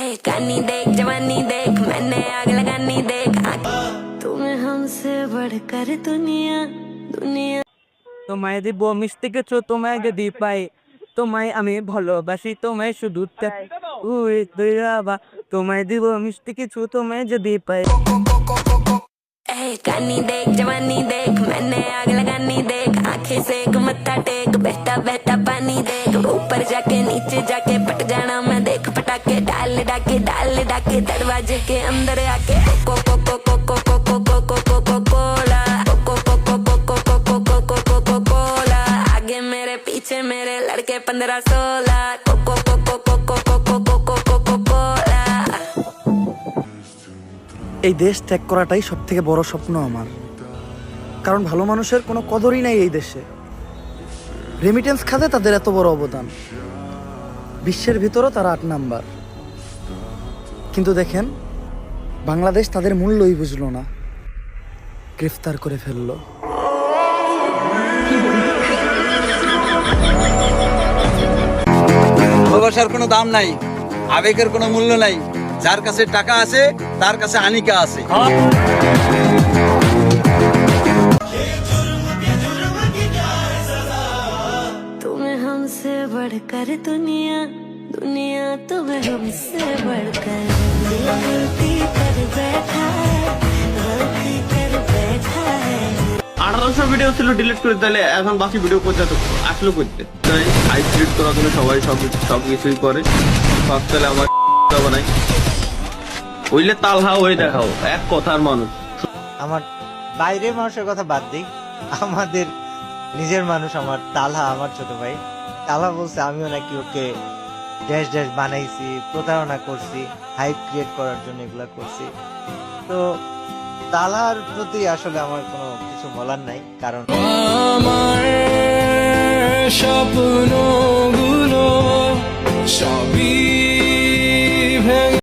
ए, कानी देख जवानी देख मैंने आग लगानी देख आँख- तुम्हें हमसे बढ़कर दुनिया दुनिया তোমায় দিব মিষ্টি কিছু তোমায় যদি পাই তোমায় আমি ভালোবাসি তোমায় শুধু তাই। উই দুই রাবা তোমায় দিব মিষ্টি কিছু তোমায় যদি পাই ए, कानी देख जवानी देख मैंने आग लगानी देख आंखें से एक मत्था टेक बहता बहता पानी देख ऊपर जाके नीचे जाके पट जाना मैं देख पटाके डाल डाके डाल डाके दरवाजे के अंदर आके को को को को को को को को को को को कोला को को को को को को को को को को को कोला आगे मेरे पीछे मेरे लड़के पंद्रह सोलह को को को को को को को को को को को को कोला এই দেশ ত্যাগ করাটাই সব থেকে বড় স্বপ্ন আমার কারণ ভালো মানুষের কোনো কদরই নাই এই দেশে রেমিটেন্স খাতে তাদের এত বড় অবদান বিশ্বের ভিতরও তারা আট নাম্বার কিন্তু দেখেন বাংলাদেশ তাদের মূল্যই বুঝলো না। গ্রেফতার করে ফেলল। ভালোবাসার কোনো দাম নাই আবেগের কোনো মূল্য নাই। যার কাছে টাকা আছে তার কাছে আনিকা আছে। তুমি হামসে বড় কর দুনিয়া। दुनिया तुम्हें हमसे बढ़कर गलती कर बैठा है गलती कर बैठा है আঠারোশো ভিডিও ছিল ডিলিট করে তাহলে এখন বাকি ভিডিও কোথায় আসলো করতে তাই হাই স্পিড করার জন্য সবাই সব সব কিছুই করে সব তাহলে আমার বানাই ওইলে তাল হাও হয়ে দেখাও এক কথার মানুষ আমার বাইরের মানুষের কথা বাদ দিই আমাদের নিজের মানুষ আমার তালহা আমার ছোট ভাই তালহা বলছে আমিও নাকি ওকে ড্যাশ ড্যাশ বানাইছি, প্রতারণা করছি হাইপ ক্রিয়েট করার জন্য এগুলো করছি। তো তালার প্রতি আসলে আমার কোনো কিছু বলার নাই, কারণ আমার স্বপ্ন